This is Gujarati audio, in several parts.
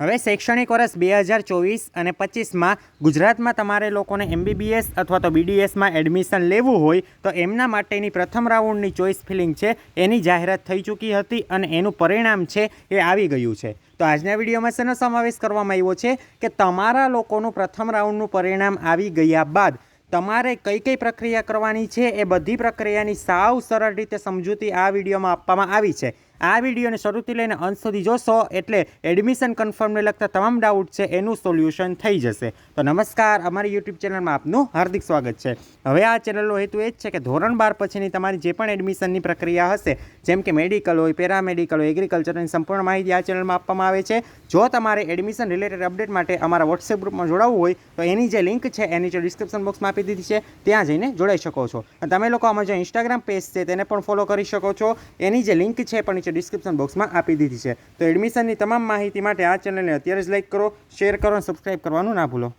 હવે શૈક્ષણિક વર્ષ બે હજાર ચોવીસ અને પચીસમાં ગુજરાતમાં તમારે લોકોને એમબીબીએસ અથવા તો બીડીએસમાં એડમિશન લેવું હોય તો એમના માટેની પ્રથમ રાઉન્ડની ચોઈસ ફિલિંગ છે. એની જાહેરાત થઈ ચૂકી હતી અને એનું પરિણામ છે એ આવી ગયું છે. તો આજના વિડીયોમાં શેનો સમાવેશ કરવામાં આવ્યો છે કે તમારા લોકોનું પ્રથમ રાઉન્ડનું પરિણામ આવી ગયા બાદ તમારે કઈ કઈ પ્રક્રિયા કરવાની છે એ બધી પ્રક્રિયાની સાવ સરળ રીતે સમજૂતી આ વિડીયોમાં આપવામાં આવી છે. આ વિડીયોને શરૂથી લઈને અંત સુધી જોશો એટલે એડમિશન કન્ફર્મને લગતા તમામ ડાઉટ છે એનું સોલ્યુશન થઈ જશે. તો નમસ્કાર, અમારી યુટ્યુબ ચેનલમાં આપનું હાર્દિક સ્વાગત છે. હવે આ ચેનલનો હેતુ એ જ છે કે ધોરણ બાર પછીની તમારી જે પણ એડમિશનની પ્રક્રિયા હશે, જેમ કે મેડિકલ હોય, પેરામેડિકલ હોય, એગ્રીકલ્ચરની સંપૂર્ણ માહિતી આ ચેનલમાં આપવામાં આવે છે. જો તમારે એડમિશન રિલેટેડ અપડેટ માટે અમારા વોટ્સએપ ગ્રુપમાં જોડાવવું હોય, તો એની જે લિંક છે એની જે ડિસ્ક્રિપ્શન બોક્સમાં આપી દીધી છે, ત્યાં જઈને જોડાઈ શકો છો. અને તમે લોકો આમાં જે ઇન્સ્ટાગ્રામ પેજ છે તેને પણ ફોલો કરી શકો છો. એની જે લિંક છે પણ નીચે ડિસ્ક્રિપ્શન બોક્સમાં આપી દીધી છે. તો એડમિશનની તમામ માહિતી માટે આ ચેનલને અત્યારે જ લાઇક કરો શેર કરો અને સબસ્ક્રાઈબ કરવાનું ના ભૂલો.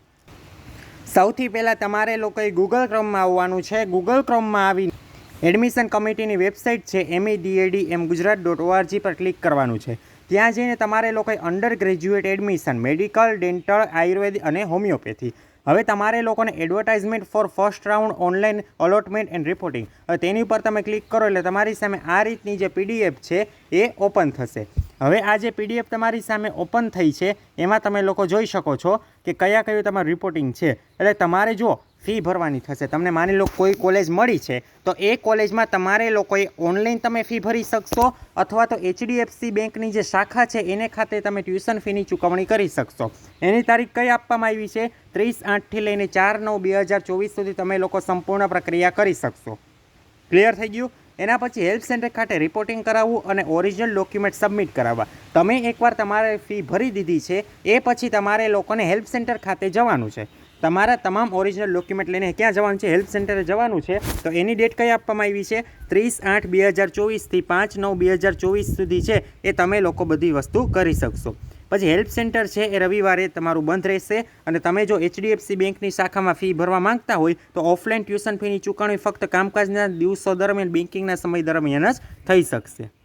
સૌથી પહેલાં તમારે લોકોએ ગૂગલ ક્રોમમાં આવવાનું છે. ગૂગલ ક્રોમમાં આવી એડમિશન કમિટીની વેબસાઇટ છે M E D A D M Gujarat dot ORG પર ક્લિક કરવાનું છે. ત્યાં જઈને તમારે લોકોએ undergraduate admission medical dental Ayurveda અને હોમિયોપેથી હવે તમારે લોકોને advertisement for first round online allotment and reporting હવે તેની ઉપર તમે ક્લિક કરો એટલે તમારી સામે આ રીતની જે પીડીએફ છે એ ઓપન થશે. હવે આ જે પીડીએફ તમારી સામે ઓપન થઈ છે, એમાં તમે લોકો જોઈ શકો છો કે કયા કયું તમારું રિપોર્ટિંગ છે. એટલે તમારે જો ફી ભરવાની થશે. તમને માની લો કોઈ કોલેજ મળી છે, તો એ કોલેજમાં તમારે લોકોએ ઓનલાઈન તમે ફી ભરી શકશો અથવા તો એચડીએફસી બેંકની જે શાખા છે, એને ખાતે તમે ટ્યુશન ફીની ચૂકવણી કરી શકશો. એની તારીખ કઈ આપવામાં આવી છે? ત્રીસ આઠથી લઈને ચાર નવ બે હજાર ચોવીસ સુધી તમે લોકો સંપૂર્ણ પ્રક્રિયા કરી શકશો. ક્લિયર થઈ ગયું? એના પછી હેલ્પ સેન્ટર ખાતે રિપોર્ટિંગ કરાવવું અને ઓરિજિનલ ડોક્યુમેન્ટ સબમિટ કરાવવા. તમે એકવાર તમારે ફી ભરી દીધી છે, એ પછી તમારે લોકોને હેલ્પ સેન્ટર ખાતે જવાનું છે. તમારા તમામ ઓરિજિનલ ડોક્યુમેન્ટ લઈને ક્યાં જવાનું છે? હેલ્પ સેન્ટરે જવાનું છે. તો એની ડેટ કઈ આપવામાં આવી છે? ત્રીસ આઠ બે હજાર ચોવીસથી પાંચ નવ બે હજાર ચોવીસ સુધી છે. એ તમે લોકો બધી વસ્તુ કરી શકશો. પછી હેલ્પ સેન્ટર છે એ રવિવારે તમારું બંધ રહેશે અને તમે જો એચડીએફસી બેંકની શાખામાં ફી ભરવા માંગતા હોય તો ઓફલાઈન ટ્યુશન ફીની ચૂકવણી ફક્ત કામકાજના દિવસો દરમિયાન બેન્કિંગના સમય દરમિયાન જ થઈ શકશે.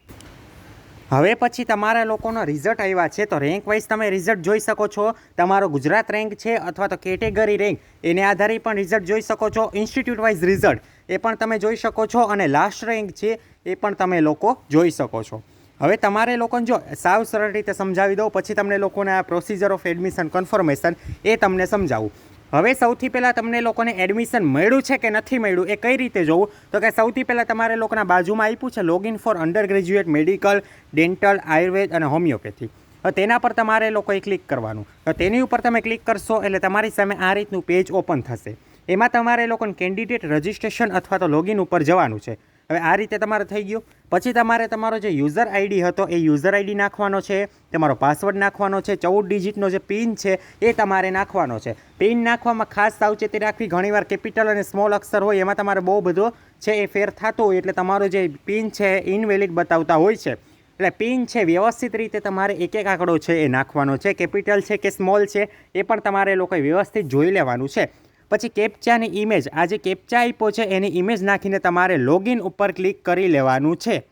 હવે પછી તમારા લોકોનો રિઝલ્ટ આવ્યા છે. તો રેન્ક વાઇઝ તમે રિઝલ્ટ જોઈ શકો છો. તમારો ગુજરાત રેન્ક છે અથવા તો કેટેગરી રેન્ક એને આધારે પણ રિઝલ્ટ જોઈ શકો છો. ઇન્સ્ટિટ્યૂટ વાઇઝ રિઝલ્ટ એ પણ તમે જોઈ શકો છો. અને લાસ્ટ રેન્ક છે, એ પણ તમે લોકો જોઈ શકો છો. હવે તમારે લોકોને જો સાવ સરળ રીતે સમજાવી દઉં, પછી તમને લોકોને આ પ્રોસિજર ઓફ એડમિશન કન્ફર્મેશન એ તમને સમજાવું. હવે સૌથી પહેલાં તમને લોકોને એડમિશન મળ્યું છે કે નથી મળ્યું એ કઈ રીતે જોવું? તો કે સૌથી પહેલાં તમારે લોકોના બાજુમાં આપ્યું છે login for undergraduate medical dental Ayurveda અને હોમિયોપેથી તેના પર તમારે લોકોએ ક્લિક કરવાનું. તેની ઉપર તમે ક્લિક કરશો એટલે તમારી સામે આ રીતનું પેજ ઓપન થશે. એમાં તમારે લોકોને કેન્ડિડેટ રજિસ્ટ્રેશન અથવા તો લોગિન ઉપર જવાનું છે. હવે આ રીતે તમારે થઈ ગયું. પછી તમારે તમારો જે યુઝર આઈડી હતો, એ યુઝર આઈડી નાખવાનો છે, તમારો પાસવર્ડ નાખવાનો છે, ચૌદ ડિજિટનો જે પિન છે, એ તમારે નાખવાનો છે. પિન નાખવામાં ખાસ સાવચેતી રાખવી, ઘણીવાર કેપિટલ અને સ્મોલ અક્ષર હોય, એમાં તમારે બહુ બધો છે એ ફેર થતો હોય, એટલે તમારો જે પિન છે ઇનવેલિડ બતાવતા હોય છે. એટલે પિન છે વ્યવસ્થિત રીતે તમારે એક એક આંકડો છે એ નાખવાનો છે. કેપિટલ છે કે સ્મોલ છે, એ પણ તમારે લોકોએ વ્યવસ્થિત જોઈ લેવાનું છે. પછી કેપ્ચાની ઇમેજ આ જે કેપ્ચા આપ્યો છે, એની ઇમેજ નાખીને તમારે લોગિન ઉપર ક્લિક કરી લેવાનું છે.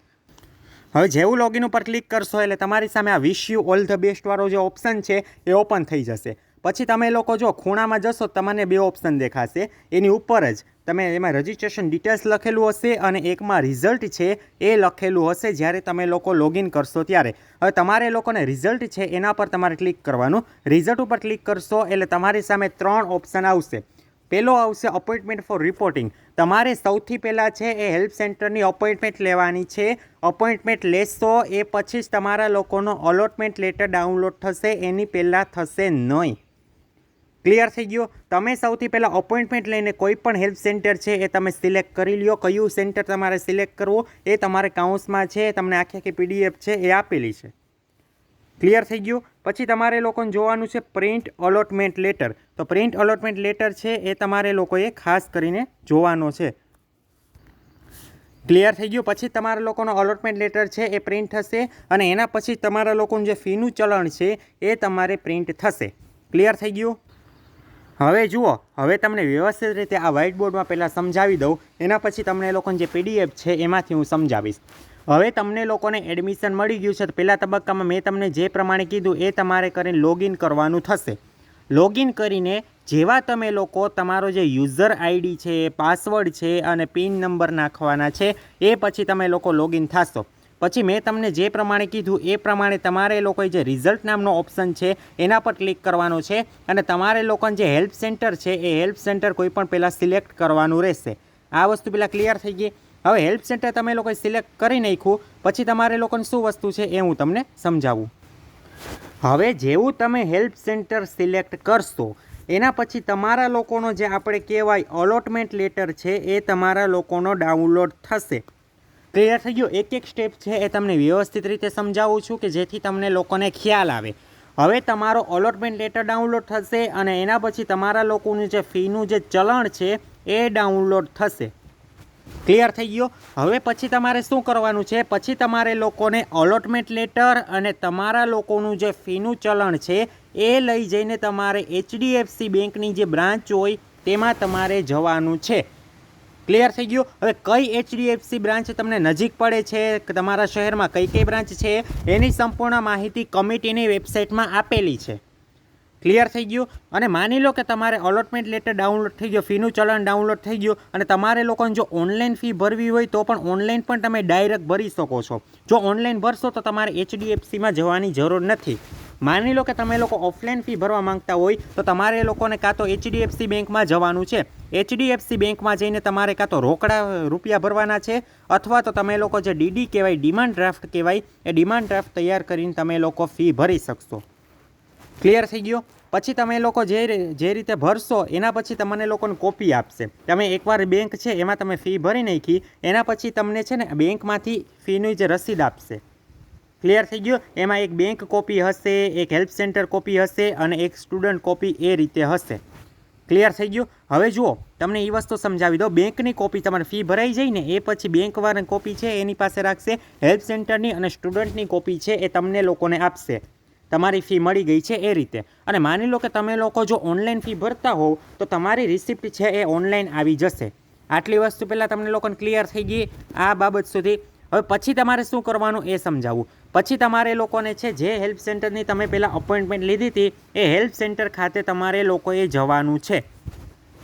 હવે જેવું લોગિન ઉપર ક્લિક કરશો, એટલે તમારી સામે આ વિશ યુ ઓલ ધ બેસ્ટવાળો જે ઓપ્શન છે, એ ઓપન થઈ જશે. પછી તમે લોકો જો ખૂણામાં જશો, તમને બે ઓપ્શન દેખાશે. એની ઉપર જ તમે એમાં રજિસ્ટ્રેશન ડિટેલ્સ લખેલું હશે અને એકમાં રિઝલ્ટ છે, એ લખેલું હશે જ્યારે તમે લોકો લોગિન કરશો ત્યારે. હવે તમારે લોકોને રિઝલ્ટ છે, એના પર તમારે ક્લિક કરવાનું. રિઝલ્ટ ઉપર ક્લિક કરશો, એટલે તમારી સામે ત્રણ ઓપ્શન આવશે. પહેલો આવશે અપોઇન્ટમેન્ટ ફોર રિપોર્ટિંગ તમારે સૌથી પહેલાં છે એ હેલ્પ સેન્ટરની અપોઇન્ટમેન્ટ લેવાની છે. અપોઇન્ટમેન્ટ લેશો એ પછી જ તમારા લોકોનો અલોટમેન્ટ લેટર ડાઉનલોડ થશે, એની પહેલાં થશે નહીં. ક્લિયર થઈ ગયો? તમે સૌથી પહેલાં અપોઇન્ટમેન્ટ લઈને કોઈ પણ હેલ્પ સેન્ટર છે એ તમે સિલેક્ટ કરી લ્યો. કયું સેન્ટર તમારે સિલેક્ટ કરવું એ તમારે કાઉન્સમાં છે, તમને આખી આખી પીડીએફ છે એ આપેલી છે. ક્લિયર થઈ ગયું? પછી તમારે લોકોને જોવાનું છે પ્રિન્ટ અલોટમેન્ટ લેટર તો પ્રિન્ટ અલોટમેન્ટ લેટર છે એ તમારે લોકોએ ખાસ કરીને જોવાનો છે. ક્લિયર થઈ ગયું? પછી તમારા લોકોનો અલોટમેન્ટ લેટર છે એ પ્રિન્ટ થશે અને એના પછી તમારા લોકોનું જે ફીનું ચલણ છે એ તમારે પ્રિન્ટ થશે. ક્લિયર થઈ ગયું? હવે જુઓ, હવે તમને વ્યવસ્થિત રીતે આ વ્હાઇટ બોર્ડમાં પહેલાં સમજાવી દઉં. એના પછી તમને લોકોની જે પીડીએફ છે એમાંથી હું સમજાવીશ. હવે તમને લોકોને એડમિશન મળી ગયું છે તો પહેલા તબક્કામાં મેં તમને જે પ્રમાણે કીધું એ તમારે કરીને લોગિન કરવાનું થશે. લોગિન કરીને જેવા તમે લોકો તમારો જે યુઝર આઈડી છે પાસવર્ડ છે અને પિન નંબર નાખવાના છે, એ પછી તમે લોકો લોગિન થશો. પછી મેં તમને જે પ્રમાણે કીધું એ પ્રમાણે તમારે લોકોએ જે રિઝલ્ટ નામનો ઓપ્શન છે એના પર ક્લિક કરવાનો છે અને તમારે લોકોને જે હેલ્પ સેન્ટર છે એ હેલ્પ સેન્ટર કોઈ પણ પહેલાં સિલેક્ટ કરવાનું રહેશે. આ વસ્તુ પહેલાં ક્લિયર થઈ ગઈ. હવે હેલ્પ સેન્ટર તમે લોકોએ સિલેક્ટ કરી નાખ્યું, પછી તમારે લોકોને શું વસ્તુ છે એ હું તમને સમજાવું. હવે જેવું તમે હેલ્પ સેન્ટર સિલેક્ટ કરશો, એના પછી તમારા લોકોનો જે આપણે કહેવાય અલોટમેન્ટ લેટર છે એ તમારા લોકોનો ડાઉનલોડ થશે. ક્લિયર થઈ ગયું? એક એક સ્ટેપ છે એ તમને વ્યવસ્થિત રીતે સમજાવું છું કે જેથી તમને લોકોને ખ્યાલ આવે. હવે તમારો અલોટમેન્ટ લેટર ડાઉનલોડ થશે અને એના પછી તમારા લોકોનું જે ફીનું જે ચલણ છે એ ડાઉનલોડ થશે. ક્લિયર થઈ ગયો? હવે પછી તમારે શું કરવાનું છે? પછી તમારે લોકોને અલોટમેન્ટ લેટર અને તમારા લોકોનું જે ફીનું ચલણ છે, એ લઈ જઈને તમારે એચડીએફસી બેંકની જે બ્રાન્ચ હોય, તેમાં તમારે જવાનું છે. ક્લિયર થઈ ગયું? હવે કઈ એચડીએફસી બ્રાન્ચ તમને નજીક પડે છે? તમારા શહેરમાં કઈ કઈ બ્રાન્ચ છે? એની સંપૂર્ણ માહિતી કમિટીની વેબસાઇટમાં આપેલી છે. ક્લિયર થઈ ગયું. અને માની લો કે તમારે અલોટમેન્ટ લેટર ડાઉનલોડ થઈ ગયો, ફીનું ચલણ ડાઉનલોડ થઈ ગયું, અને તમારે લોકોને જો ઓનલાઈન ફી ભરવી હોય તો પણ ઓનલાઈન પણ તમે ડાયરેક્ટ ભરી શકો છો. જો ઓનલાઈન ભરશો તો તમારે એચડીએફસીમાં જવાની જરૂર નથી. માની લો કે તમે લોકો ઓફલાઈન ફી ભરવા માંગતા હોય તો તમારે લોકોને કાં તો એચડીએફસી બેંકમાં જવાનું છે. એચડીએફસી બેંકમાં જઈને તમારે કાં તો રોકડા, રૂપિયા ભરવાના છે, અથવા તો તમે લોકો જે ડીડી કહેવાય ડિમાન્ડ ડ્રાફ્ટ કહેવાય એ ડિમાન્ડ ડ્રાફ્ટ તૈયાર કરીને તમે લોકો ફી ભરી શકશો. ક્લિયર થઈ ગયો? પછી તમે લોકો જે જે રીતે ભરશો, એના પછી તમને લોકોને કોપી આપશે. તમે એકવાર બેંક છે, એમાં તમે ફી ભરી નાખી, એના પછી તમને છે ને, બેંકમાંથી ફીની જે રસીદ આપશે. ક્લિયર થઈ ગયું? એમાં એક બેંક કોપી હશે, એક હેલ્પ સેન્ટર કોપી હશે અને એક સ્ટુડન્ટ કોપી એ રીતે હશે. ક્લિયર થઈ ગયું? હવે જુઓ, તમને એ વસ્તુ સમજાવી દો બેંકની કોપી તમારે ફી ભરાઈ જઈને એ પછી બેંકવાળાની કોપી છે, એની પાસે રાખશે. હેલ્પ સેન્ટરની અને સ્ટુડન્ટની કોપી છે, એ તમને લોકોને આપશે. તમારી ફી મળી ગઈ છે એ રીતે. અને માની લો કે તમે લોકો જો ઓનલાઈન ફી ભરતા હોવ, તો તમારી રિસિપ્ટ છે એ ઓનલાઈન આવી જશે. આટલી વસ્તુ પહેલાં તમને લોકોને ક્લિયર થઈ ગઈ આ બાબત સુધી. હવે પછી તમારે શું કરવાનું એ સમજાવું. પછી તમારે લોકોને છે જે હેલ્પ સેન્ટરની તમે પહેલાં અપોઇન્ટમેન્ટ લીધી હતી, એ હેલ્પ સેન્ટર ખાતે તમારે લોકોએ જવાનું છે.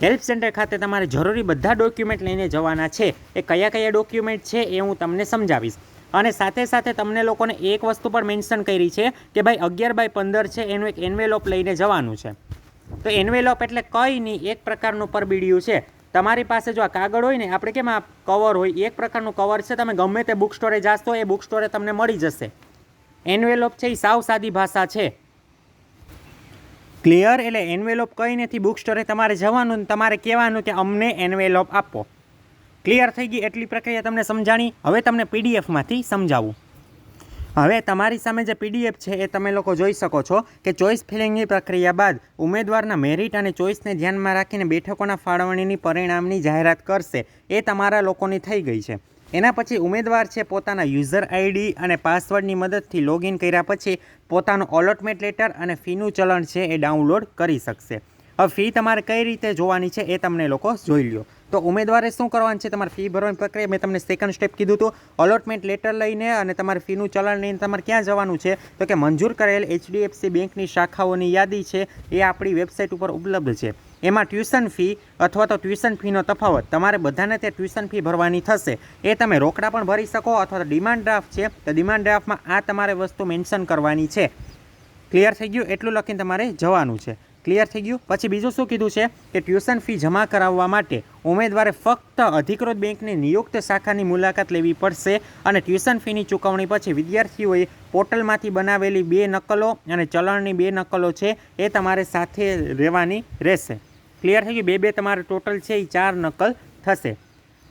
હેલ્પ સેન્ટર ખાતે તમારે જરૂરી બધા ડોક્યુમેન્ટ લઈને જવાના છે. એ કયા કયા ડોક્યુમેન્ટ છે એ હું તમને સમજાવીશ. અને સાથે સાથે તમને લોકોને એક વસ્તુ પણ મેન્શન કરી છે કે ભાઈ અગિયાર બાય પંદર છે, એનું એક એન્વેલોપ લઈને જવાનું છે. તો એન્વેલોપ એટલે કંઈ નહીં એક પ્રકારનું પરબીડિયું છે. તમારી પાસે જો આ કાગળ હોય ને, આપણે કેમ આ કવર હોય? એક પ્રકારનું કવર છે, તમે ગમે તે બુક સ્ટોરે જાશો, એ બુક સ્ટોરે તમને મળી જશે. એન્વેલોપ છે એ સાવ સાદી ભાષા છે. ક્લિયર એટલે એન્વેલોપ કંઈ નથી બુક સ્ટોરે તમારે જવાનું તમારે કહેવાનું કે અમને એન્વેલોપ આપો. ક્લિયર થઈ ગઈ એટલી પ્રક્રિયા તમને સમજાણી. હવે તમને પીડીએફમાંથી સમજાવું. હવે તમારી સામે જે પીડીએફ છે એ તમે લોકો જોઈ શકો છો કે ચોઇસ ફિલિંગની પ્રક્રિયા બાદ ઉમેદવારના મેરિટ અને ચોઇસને ધ્યાનમાં રાખીને બેઠકોના ફાળવણીની પરિણામની જાહેરાત કરશે. એ તમારા લોકોની થઈ ગઈ છે. એના પછી ઉમેદવાર છે પોતાના યુઝર આઈડી અને પાસવર્ડની મદદથી લોગિન કર્યા પછી પોતાનું અલોટમેન્ટ લેટર અને ફીનું ચલણ છે એ ડાઉનલોડ કરી શકશે. હવે ફી તમારે કઈ રીતે જોવાની છે એ તમને લોકો જોઈ લ્યો. તો ઉમેદવારે શું કરવાનું છે? તમારે ફી ભરવાની પ્રક્રિયા, મેં તમને સેકન્ડ સ્ટેપ કીધું હતું. અલોટમેન્ટ લેટર લઈને અને તમારે ફીનું ચલણ લઈને તમારે ક્યાં જવાનું છે? તો કે મંજૂર કરેલ એચડીએફસી બેંકની શાખાઓની યાદી છે, એ આપણી વેબસાઇટ ઉપર ઉપલબ્ધ છે. એમાં ટ્યુશન ફી અથવા તો ટ્યુશન ફીનો તફાવત, તમારે બધાને તે ટ્યુશન ફી ભરવાની થશે. એ તમે રોકડા પણ ભરી શકો અથવા તો ડિમાન્ડ ડ્રાફ્ટ છે, તો ડિમાન્ડ ડ્રાફ્ટમાં આ તમારે વસ્તુ મેન્શન કરવાની છે. ક્લિયર થઈ ગયું? એટલું લખીને તમારે જવાનું છે. ક્લિયર થઈ ગયું? પછી બીજું શું કીધું છે કે ટ્યુશન ફી જમા કરાવવા માટે ઉમેદવારે ફક્ત અધિકૃત બેંકની નિયુક્ત શાખાની મુલાકાત લેવી પડશે અને ટ્યુશન ફીની ચૂકવણી પછી વિદ્યાર્થીઓએ પોર્ટલમાંથી બનાવેલી બે નકલો અને ચલણની બે નકલો છે એ તમારે સાથે રહેવાની રહેશે. ક્લિયર થઈ ગયું? બે બે તમારે ટોટલ છે એ ચાર નકલ થશે.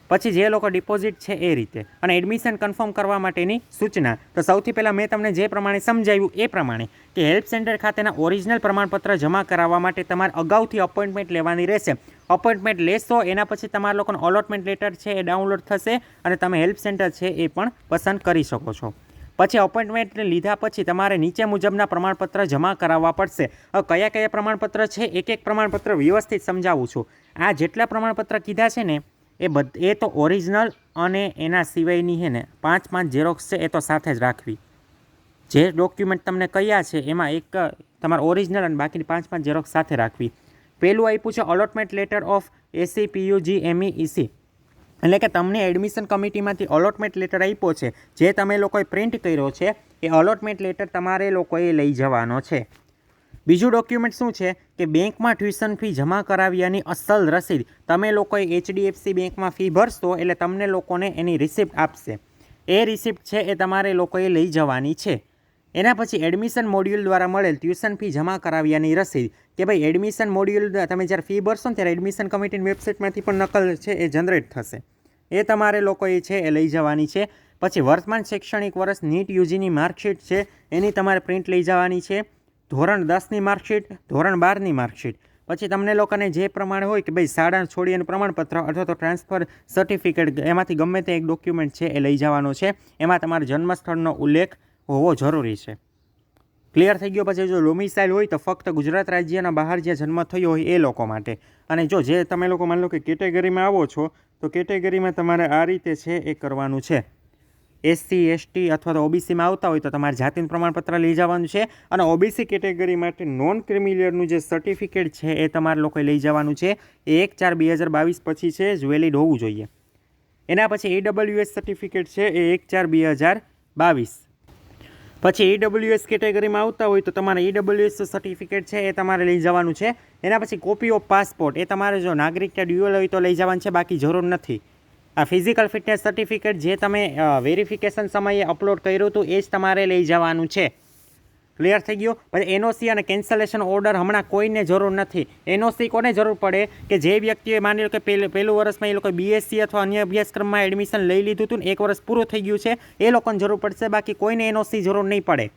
પછી જે લોકો ડિપોઝિટ છે એ રીતે. અને એડમિશન કન્ફર્મ કરવા માટેની સૂચના. તો સૌથી પહેલાં મેં તમને જે પ્રમાણે સમજાવ્યું એ પ્રમાણે કે હેલ્પ સેન્ટર ખાતેના ઓરિજિનલ પ્રમાણપત્ર જમા કરાવવા માટે તમારે અગાઉથી અપોઇન્ટમેન્ટ લેવાની રહેશે. અપોઇન્ટમેન્ટ લેશો, એના પછી તમારા લોકોનો અલોટમેન્ટ લેટર છે એ ડાઉનલોડ થશે અને તમે હેલ્પ સેન્ટર છે એ પણ પસંદ કરી શકો છો. પછી અપોઇન્ટમેન્ટ લીધા પછી તમારે નીચે મુજબના પ્રમાણપત્ર જમા કરાવવા પડશે. કયા કયા પ્રમાણપત્ર છે? એક એક પ્રમાણપત્ર વ્યવસ્થિત સમજાવું છું. આ જેટલા પ્રમાણપત્ર કીધા છે ને એ બધ, એ તો ઓરિજિનલ અને એના સિવાયની છે ને, પાંચ પાંચ ઝેરોક્સ છે એ તો સાથે જ રાખવી. જે ડોક્યુમેન્ટ તમને કયા છે એમાં એક, તમારે ઓરિજિનલ અને બાકીની પાંચ પાંચ ઝેરોક્સ સાથે રાખવી. પહેલું આપ્યું છે allotment letter of AC PUG M EC એટલે કે તમને એડમિશન કમિટીમાંથી અલોટમેન્ટ લેટર આપ્યો છે. જે તમે લોકોએ પ્રિન્ટ કર્યો છે, એ અલોટમેન્ટ લેટર તમારે લોકોએ લઈ જવાનો છે. બીજું ડોક્યુમેન્ટ શું છે? કે બેંકમાં ટ્યુશન ફી જમા કરાવ્યાની અસલ રસીદ. તમે લોકોએ એચડીએફસી બેંકમાં ફી ભરશો એટલે તમને લોકોને એની રિસિપ્ટ આપશે. એ રિસિપ્ટ છે એ તમારે લોકોએ લઈ જવાની છે. એના પછી એડમિશન મોડ્યુલ દ્વારા મળેલ ટ્યુશન ફી જમા કરાવ્યાની રસીદ. કે ભાઈ એડમિશન મોડ્યુલ તમે જ્યારે ફી ભરશો ને ત્યારે એડમિશન કમિટીની વેબસાઇટમાંથી પણ નકલ છે એ જનરેટ થશે. એ તમારે લોકોએ છે એ લઈ જવાની છે. પછી વર્તમાન શૈક્ષણિક વર્ષ નીટ યુજીની માર્કશીટ છે, એની તમારે પ્રિન્ટ લઈ જવાની છે. ધોરણ દસની માર્કશીટ, ધોરણ બારની માર્કશીટ. પછી તમને લોકોને જે પ્રમાણે હોય કે ભાઈ શાળા છોડી અને પ્રમાણપત્ર અથવા તો ટ્રાન્સફર સર્ટિફિકેટ, એમાંથી ગમે તે એક ડોક્યુમેન્ટ છે એ લઈ જવાનો છે. એમાં તમારા જન્મસ્થળનો ઉલ્લેખ હોવો જરૂરી છે. ક્લિયર થઈ ગયો પછી જો ડોમિસાઇલ હોય તો ફક્ત ગુજરાત રાજ્યના બહાર જ્યાં જન્મ થયો હોય એ લોકો માટે. અને જો જે તમે લોકો માની લો કે કેટેગરીમાં આવો છો, તો કેટેગરીમાં તમારે આ રીતે છે એ કરવાનું છે. એસસી, એસટી અથવા તો ઓબીસીમાં આવતા હોય તો તમારે જાતિનું પ્રમાણપત્ર લઈ જવાનું છે અને ઓબીસી કેટેગરી માટે નોન ક્રિમિલિયરનું જે સર્ટિફિકેટ છે એ તમારે લોકોએ લઈ જવાનું છે. એ એક ચાર બે હજાર બાવીસ પછી છે જ વેલિડ હોવું જોઈએ. એના પછી એડબલ્યુએસ સર્ટિફિકેટ છે એ એક ચાર બે હજાર બાવીસ. પછી ઈડબ્લ્યુએસ કેટેગરીમાં આવતા હોય તો તમારે ઈડબલ્યુએસ સર્ટિફિકેટ છે એ તમારે લઈ જવાનું છે. એના પછી કોપી ઓફ પાસપોર્ટ એ તમારે જો નાગરિકતા ડ્યુઅલ હોય તો લઈ જવાનું છે, બાકી જરૂર નથી. આ ફિઝિકલ ફિટનેસ સર્ટિફિકેટ જે તમે વેરિફિકેશન સમયે અપલોડ કર્યું હતું, એ જ તમારે લઈ જવાનું છે. ક્લિયર થઈ ગયું? પછી એનઓસી અને કેન્સલેશન ઓર્ડર હમણાં કોઈને જરૂર નથી. એનઓસી કોને જરૂર પડે કે જે વ્યક્તિએ માની લો કે પહેલું પહેલું વર્ષમાં એ લોકો બીએસસી અથવા અન્ય અભ્યાસક્રમમાં એડમિશન લઈ લીધું હતું ને એક વર્ષ પૂરું થઈ ગયું છે, એ લોકોને જરૂર પડશે, બાકી કોઈને એનઓસી જરૂર નહીં પડે.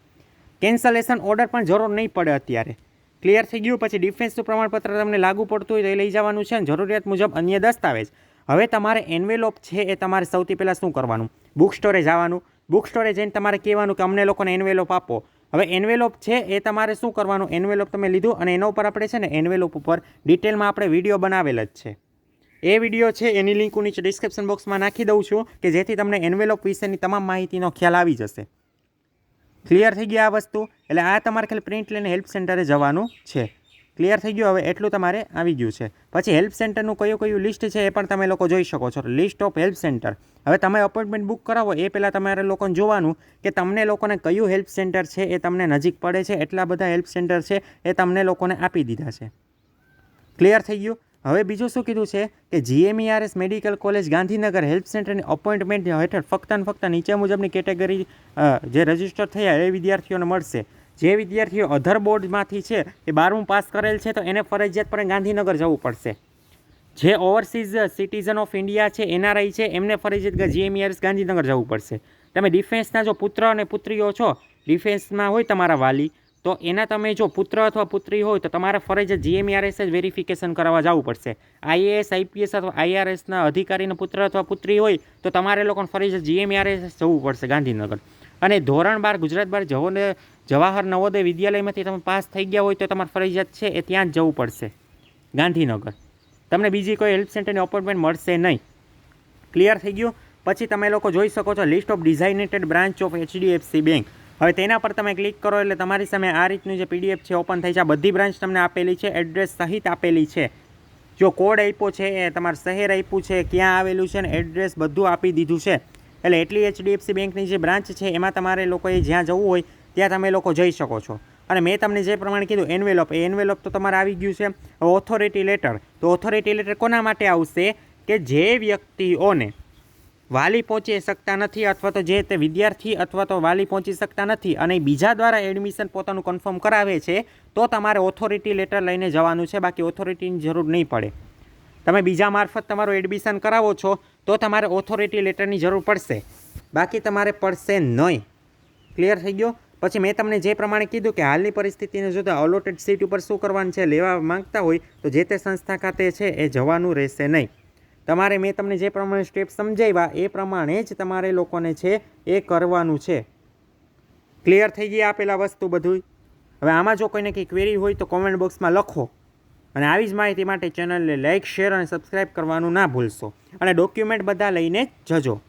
કેન્સલેશન ઓર્ડર પણ જરૂર નહીં પડે અત્યારે. ક્લિયર થઈ ગયું? પછી ડિફેન્સનું પ્રમાણપત્ર તમને લાગુ પડતું હોય તો એ લઈ જવાનું છે અને જરૂરિયાત મુજબ અન્ય દસ્તાવેજ. હવે તમારે એન્વેલોપ છે એ તમારે સૌથી પહેલાં શું કરવાનું? બુક સ્ટોરે જવાનું. બુક સ્ટોરે જઈને તમારે કહેવાનું કે અમને લોકોને એન્વેલોપ આપો. હવે એન્વેલોપ છે એ તમારે શું કરવાનું? એન્વેલોપ તમે લીધું અને એના ઉપર આપણે છે ને એન્વેલોપ ઉપર ડિટેલમાં આપણે વીડિયો બનાવેલ જ છે. એ વીડિયો છે એની લિંક હું નીચે ડિસ્ક્રિપ્શન બોક્સમાં નાખી દઉં છું કે જેથી તમને એન્વેલોપ વિશેની તમામ માહિતીનો ખ્યાલ આવી જશે. ક્લિયર થઈ ગયા આ વસ્તુ? એટલે આ તમારે ખાલી પ્રિન્ટ લઈને હેલ્પ સેન્ટરે જવાનું છે. ક્લિયર થઈ ગયું, હવે એટલું તમારે આવી ગયું છે. પછી હેલ્પ સેન્ટરનું કયું કયું લિસ્ટ છે એ પણ તમે લોકો જોઈ શકો છો. લિસ્ટ ઓફ હેલ્પ સેન્ટર હવે તમે અપોઇન્ટમેન્ટ બુક કરાવો, એ પહેલાં તમારે લોકોને જોવાનું કે તમને લોકોને કયું હેલ્પ સેન્ટર છે એ તમને નજીક પડે છે, એટલા બધા હેલ્પ સેન્ટર છે એ તમને લોકોને આપી દીધા છે. ક્લિયર થઈ ગયું? હવે બીજું શું કીધું છે કે GMERS medical college Gandhinagar help સેન્ટરની અપોઇન્ટમેન્ટ હેઠળ ફક્ત ને ફક્ત નીચે મુજબની કેટેગરી જે રજિસ્ટર થયા એ વિદ્યાર્થીઓને મળશે. જે વિદ્યાર્થીઓ અધર બોર્ડમાંથી છે, એ બારમું પાસ કરેલ છે, તો એને ફરજિયાતપણે ગાંધીનગર જવું પડશે. જે ઓવરસીઝ સિટીઝન ઓફ ઇન્ડિયા છે, એનઆરઆઈ છે, એમને ફરજિયાત જીએમઈઆરએસ ગાંધીનગર જવું પડશે. તમે ડિફેન્સના જો પુત્ર અને પુત્રીઓ છો ડિફેન્સમાં હોય તમારા વાલી, તો એના તમે જો પુત્ર અથવા પુત્રી હોય, તો તમારે ફરજિયાત જીએમઈઆરએસ જ વેરિફિકેશન કરાવવા જવું પડશે. આઈએએસ આઈપીએસ અથવા આઈઆરએસના અધિકારીનો પુત્ર અથવા પુત્રી હોય, તો તમારે લોકોને ફરજિયાત જીએમઈઆરએસ જવું પડશે ગાંધીનગર. અને ધોરણ બાર ગુજરાત બાર જવોને જવાહર નવોદય વિદ્યાલયમાંથી તમે પાસ થઈ ગયા હોય તો તમારે ફરજિયાત છે એ ત્યાં જ જવું પડશે. ગાંધીનગર. તમને બીજી કોઈ હેલ્પ સેન્ટરની અપોઇન્ટમેન્ટ મળશે નહીં. ક્લિયર થઈ ગયું? પછી તમે લોકો જોઈ શકો છો list of designated branch of HDFC bank હવે તેના પર તમે ક્લિક કરો એટલે તમારી સામે આ રીતનું જે પીડીએફ છે ઓપન થઈ છે. આ બધી બ્રાન્ચ તમને આપેલી છે એડ્રેસ સહિત આપેલી છે. જો કોડ આપ્યો છે એ તમારું શહેર આપ્યું છે, ક્યાં આવેલું છે ને એડ્રેસ બધું આપી દીધું છે. એટલે એટલી એચડીએફસી બેંકની જે બ્રાન્ચ છે એમાં તમારે લોકોએ જ્યાં જવું હોય ત્યાં તમે લોકો જઈ શકો છો. અને મેં તમને જે પ્રમાણે કીધું એન્વેલોપ એ એન્વેલોપ તો તમારે આવી ગયું છે. ઓથોરિટી લેટર તો ઓથોરિટી લેટર કોના માટે આવશે? કે જે વ્યક્તિઓને વાલી પહોંચી શકતા નથી અથવા તો જે તે વિદ્યાર્થી અથવા તો વાલી પહોંચી શકતા નથી અને બીજા દ્વારા એડમિશન પોતાનું કન્ફર્મ કરાવે છે, તો તમારે ઓથોરિટી લેટર લઈને જવાનું છે. બાકી ઓથોરિટીની જરૂર નહીં પડે. તમે બીજા મારફત તમારું એડમિશન કરાવો છો, તો તમારે ઓથોરિટી લેટરની જરૂર પડશે. બાકી તમારે પડશે નહીં. ક્લિયર થઈ ગયો? પછી મેં તમને જે પ્રમાણે કીધું કે હાલની પરિસ્થિતિને જોતા અલોટેડ સીટ ઉપર શું કરવાનું છે, લેવા માંગતા હોય, તો જે તે સંસ્થા ખાતે છે, એ જવાનું રહેશે નહીં. તમારે મેં તમને જે પ્રમાણે સ્ટેપ સમજાવ્યા, એ પ્રમાણે જ તમારે લોકોને છે, એ કરવાનું છે. ક્લિયર થઈ ગઈ આપેલા વસ્તુ બધું હવે આમાં જો કોઈને કંઈ ક્વેરી હોય, તો કોમેન્ટ બોક્સમાં લખો. અને આવી જ માહિતી માટે ચેનલને લાઇક શેર અને સબસ્ક્રાઈબ કરવાનું ના ભૂલશો. અને ડોક્યુમેન્ટ બધા લઈને જજો.